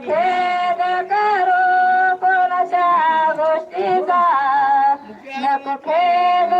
खेद करू कोणाच्या गोष्टीचा. नको खेद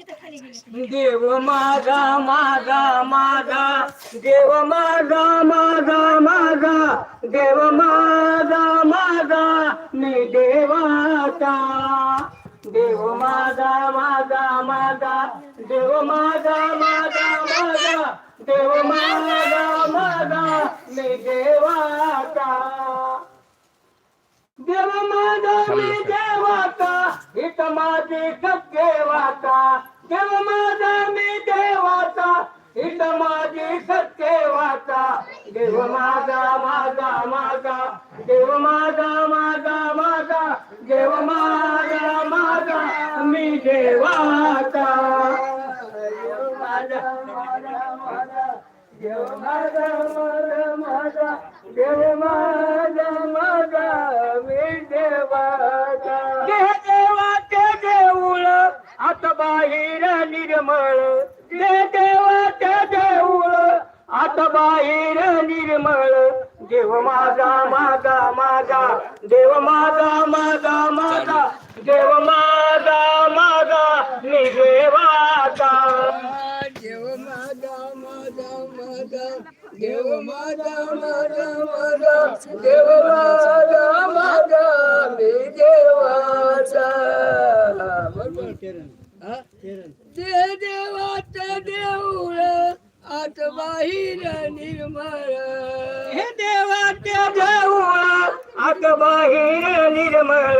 देव माझा माझा माझा देव माझा माझा माझा देव माझा माझा मी देवाचा. देव माझा माझा माझा देव माझा माझा माझा देव माझा माझा मी देवाचा. देव माझा मी देवाचा हित माझे सत्यवाचा देव माझा मी देवाचा हित माझे सत्यवाचा. देव माझा माझा माझा देव माझा माझा माझा देव माझा माझा मी देवाचा. देव माझा माझा माझा देव माझा देव माझा निर्मळ देह देवाच्या देऊळ आता बाहेर निर्मळ. देव माझा माझा माझा देव माझा माझा माझा देव माझा माझा मी देवाचा. देव माझा माझा माझा देव माझा माझा माझा देव माझा माझा मी देवाचा दे देवाचं देऊळ आत बाहेर निर्मळ हे देवाच्या देऊळ आत बाहेर निर्मळ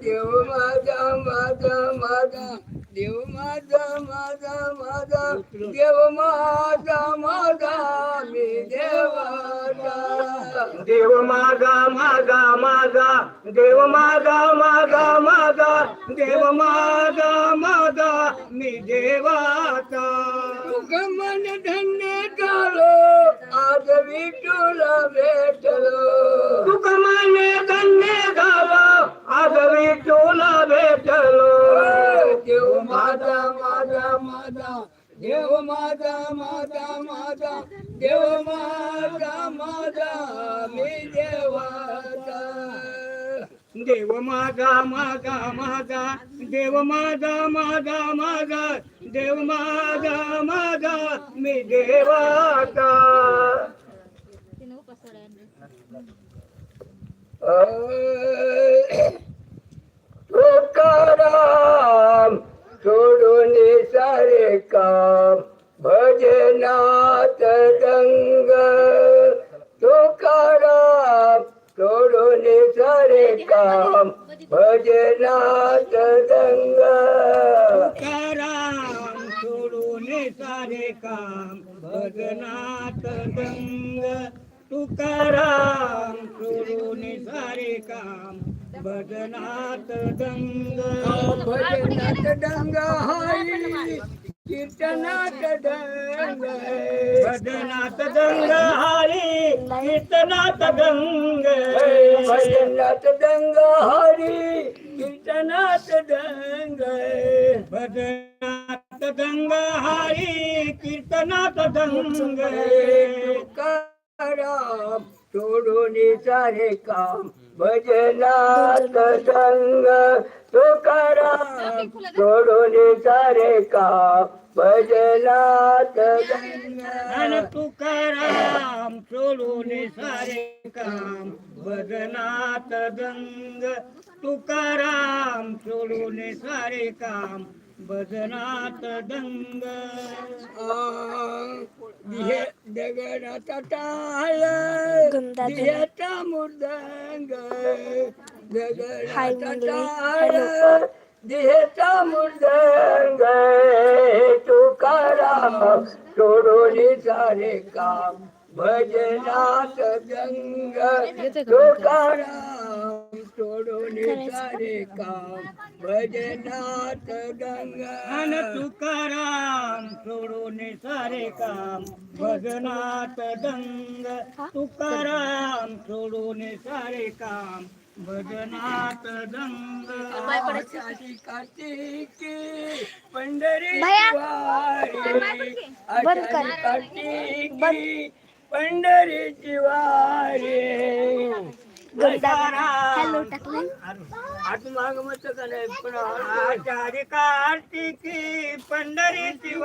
देव माझा माझा माझा देव माझा माझा माझा देव माझा माझा मी देवाचा देव माझा माझा माझा देव माझा माझा माझा देव माझा माझा मी देवाचा विठूला भेटलो तुक मन धन्य झालो आज विठूला भेटलो देव माझा माझा माझा देव माझा माझा माझा देव माझा माझा मी देवाचा देव माझा माझा माझा देव माझा माझा माझा देव माझा माझा मी देवाचा तुकाराम सोडून सारे काम. भजनात दंग तुकाराम सोडून सारे काम. भजनात दंग तुकाराम सोडून सारे काम. भजनात दंग तुकाराम सोडून सारे काम. भजनात दंग भजनात दंग हरी कीर्तनात दंग भजनात दंग हरी. कीर्तनात दंग भजनात दंग हरी. कीर्तनात दंग भजनात दंग हरी. कीर्तनात दंग तुकाराम सोडून सारे काम. भजनात दंग तुकाराम सोडून सारे काम. भजनात दंग तुकाराम सोडून सारे काम. भजनात दंग तुकाराम सोडून सारे काम. भजनात दंग. दगडाचा टाळ गमदार मृदंग दगडाचा टाळ दिह्याचा मृदंग तुकाराम सोडून सारे काम भजनात गंग तुकाराम सोडून सारे काम. भजनात गंग. अन तुकाराम सोडून सारे काम. भजनात दंग तुकाराम सोडून सारे काम. भजनात दंग कार्तिकी पंढरी कार्तिकी पंढरीची वारी. हॅलो टाकलं. आत माग मत का नाही पण आषाढी कार्तिकी पंढरीची